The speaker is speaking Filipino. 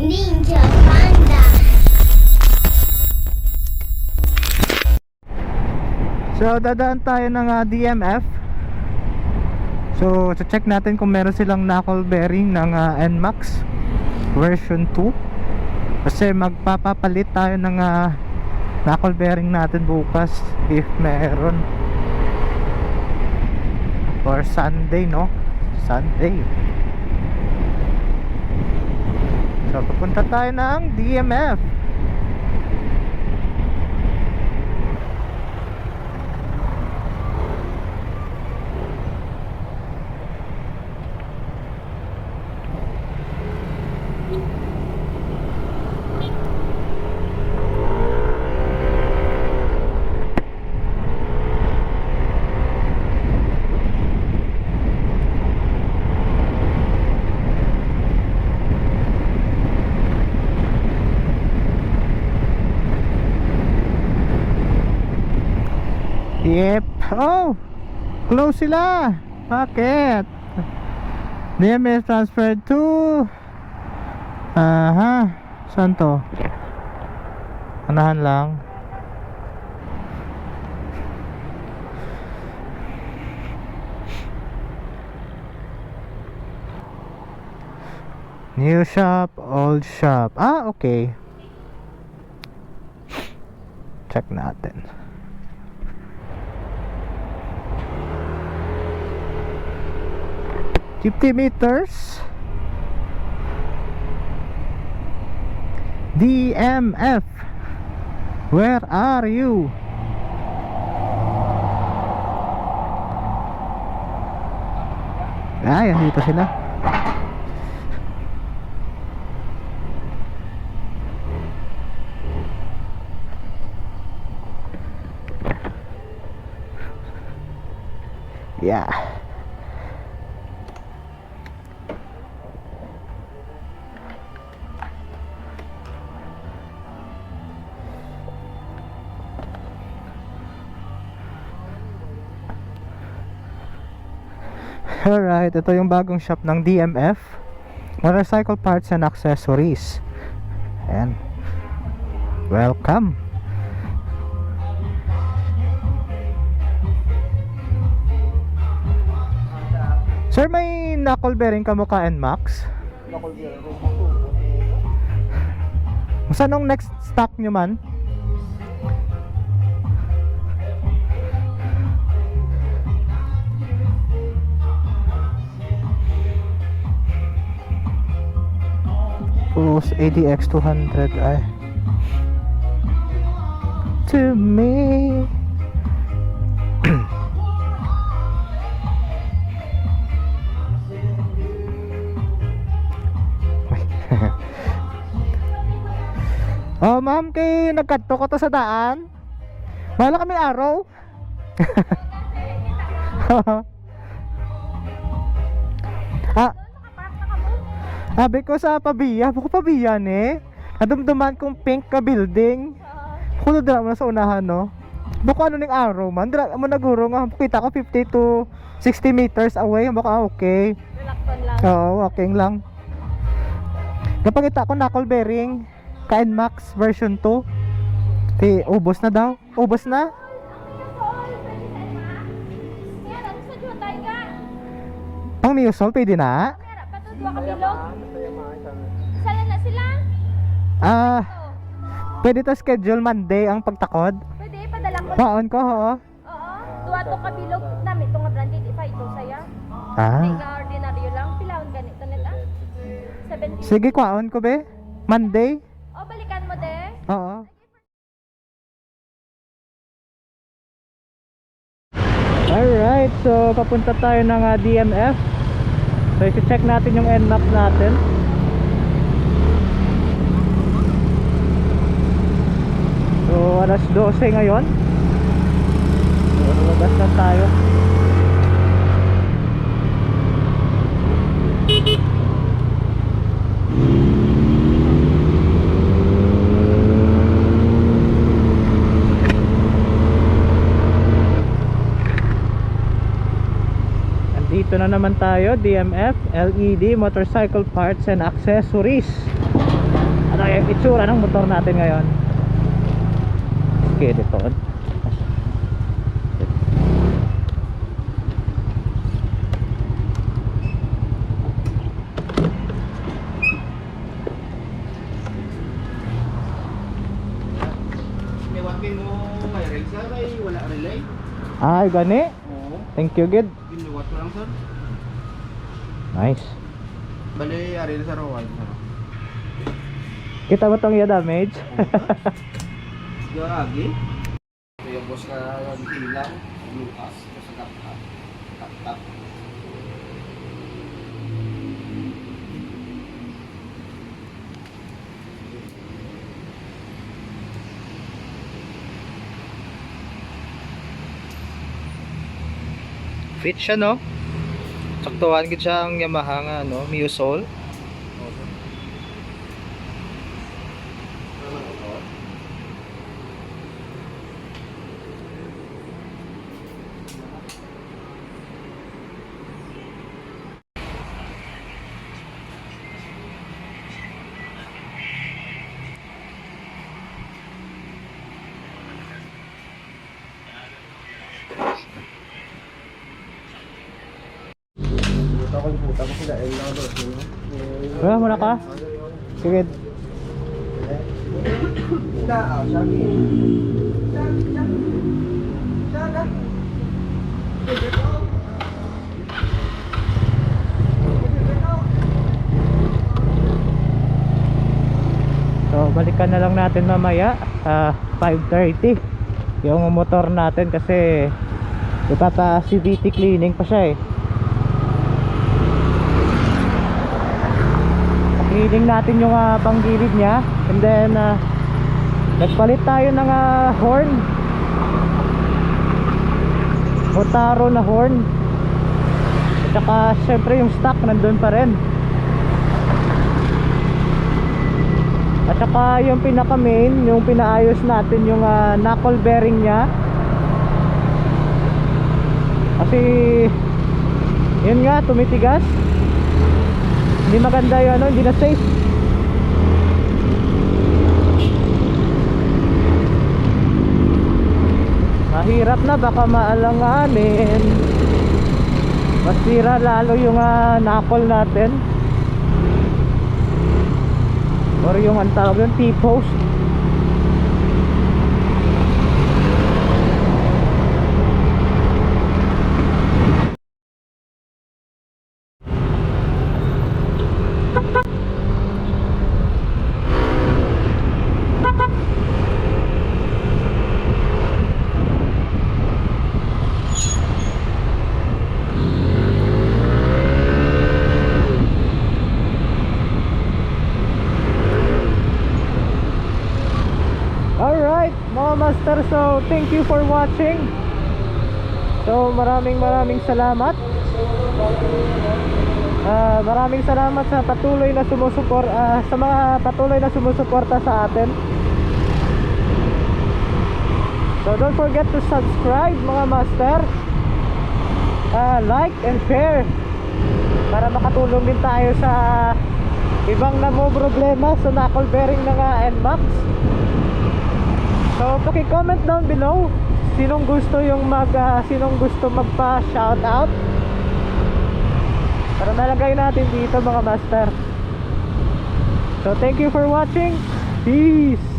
Ninja Panda. So, dadaan tayo ng ah, DMF. So, check natin kung meron silang knuckle bearing ng ah, NMAX version 2. Kasi magpapapalit tayo ng ah, knuckle bearing natin bukas if meron. Or Sunday, no? Sunday. So, papunta tayo ng DMF. Yep. Oh! Close sila. Bakit? DMS transferred to Aha. Saan to? Anahan lang. New shop, old shop. Ah, okay. Check natin. Fifty meters. DMF. Where are you? Ay, andito sila. Yeah. Alright, ito yung bagong shop ng DMF Motorcycle Parts and Accessories. Ayan. Welcome. Sir, may knuckle bearing ka mukha NMAX? Saan ang next stock nyo man? Pulse ADX 200 ay To me Oh ma'am, kay nagkadto ko to sa daan. Wala kami araw. ah, sabi ko sa pabiya, buko pabiya ni. Nadumduman kong pink ka building. Kuno dira mo na sa unahan no. Buko ano ning araw man, dira mo naguro nga kita ko 50 to 60 meters away, baka okay. Relaxon lang. Oo, walking lang. Napakita ko knuckle bearing Kain Max version 2. Di, ubos na daw. Ubos na. Pang Neosol, pwede na. Kaya pa to, dua ka bilog. Isa lang na sila. Ah, Oh, pwede to schedule Monday ang pagtakod. pwede, padala ko. Baon ko, oo. Oo, dua to ka bilog. Nami to nga branded, ipa ito saya. Ah. Hindi nga ordinaryo lang. Pilawon ganito nila. 70. Sige, kwaon ko be. Monday. O, balikan mo de. Oo. Alright, so papunta tayo ng ah, DMF. So isi-check natin yung NMAX natin. So alas 12 ngayon. So lumabas na tayo. Dito na naman tayo, DMF, LED, Motorcycle Parts and Accessories. ano yung itsura ng motor natin ngayon skeleton May wapi mo may rig sir ay wala relay. ay gani Oo. thank you good sir. nice Bali ari na sir sir. kita mo tong iya damage Gagi. Ito yung boss na ilang Lucas sa kapta. Kapta. fit siya no saktuhan gid siya ang Yamaha nga no Musol Puta ko puta ko sila el na boss. wala mo na ka sige Ita ah sagi. So balikan na lang natin mamaya ah 5.30 Yung motor natin kasi Ipapa CVT cleaning pa siya eh Cleaning natin yung uh, panggilid niya And then ah, Nagpalit tayo ng ah, horn Motaro na horn At saka syempre yung stock nandun pa rin At saka yung pinaka main, yung pinaayos natin yung ah, knuckle bearing niya. Kasi yun nga tumitigas. Hindi maganda yung ano, hindi na safe. Mahirap na baka maalanganin. Masira lalo yung ah, knuckle natin. or yung ang tawag yung T-post Alright, mga master, so thank you for watching. So maraming maraming salamat. Ah, maraming salamat sa patuloy na sumusupor ah, sa mga patuloy na sumusuporta sa atin. So don't forget to subscribe mga master. Ah, like and share para makatulong din tayo sa ibang namo problema sa knuckle bearing ng uh, NMAX. So, paki-comment down below sinong gusto yung mag ah, sinong gusto magpa shoutout. Para nalagay natin dito mga master. So, thank you for watching. Peace.